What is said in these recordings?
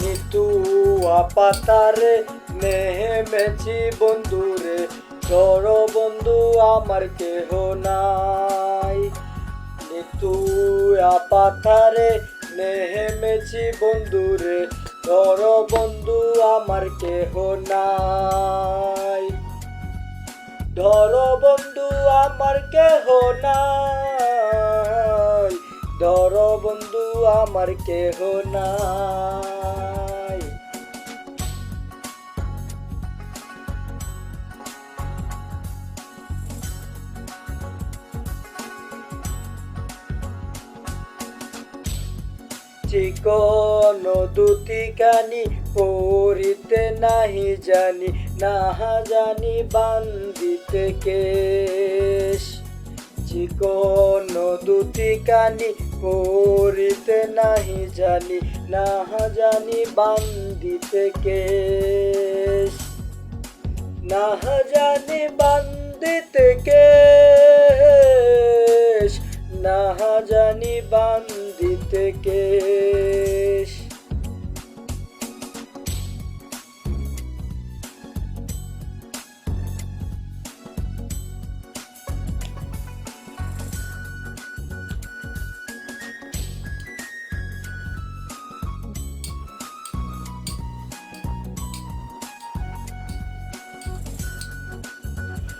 নিতু পাতারে নেমেছি বন্ধুরে তোর বন্ধু আমার কেহ নাই। নিতু পাতারে নেমেছি বন্ধুরে তোর বন্ধু আমার কেহ নাই। ধর বন্ধু আমার কেহ নাই। বন্ধু, আমার কেহ নাই। চিকন দুটি কানি পড়িতে নাহি জানি, নাহা জানি বান্দিতে কেশ। চিকন দুটি কানি পড়িতে নাহি জানি না জানি বান্দিতে কেশ। না জানি বান্দিতে কেশ না জানি বান্দিতে কেশ।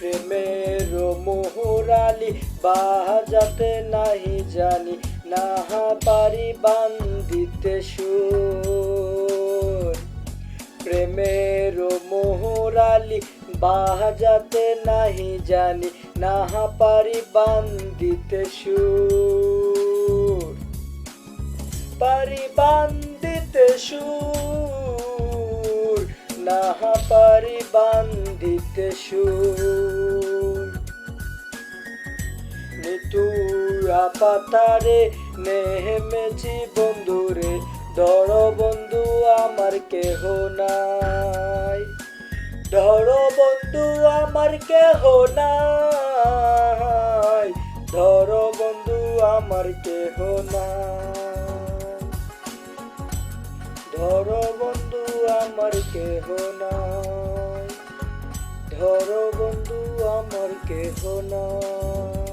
প্রেমের মোহরালি, বাজাতে নাহি জানি, নাহা পারি বান্দিতে সুর। প্রেমের মোহরালি, বাজাতে নাহি জানি, নাহা পারি বান্দিতে সুর। পারি বান্দিতে সুর, নাহা পারি বান্দিতে সুর। নিতু পাতারে নেমেছি বন্ধুরে ধর বন্ধু, আমার কেহ নাই। ধর বন্ধু, আমার কেহ নাই। ধর বন্ধু, আমার কেহ নাই। ধর বন্ধু, আমার কেহ নাই। ধর বন্ধু আমার কেহ নাই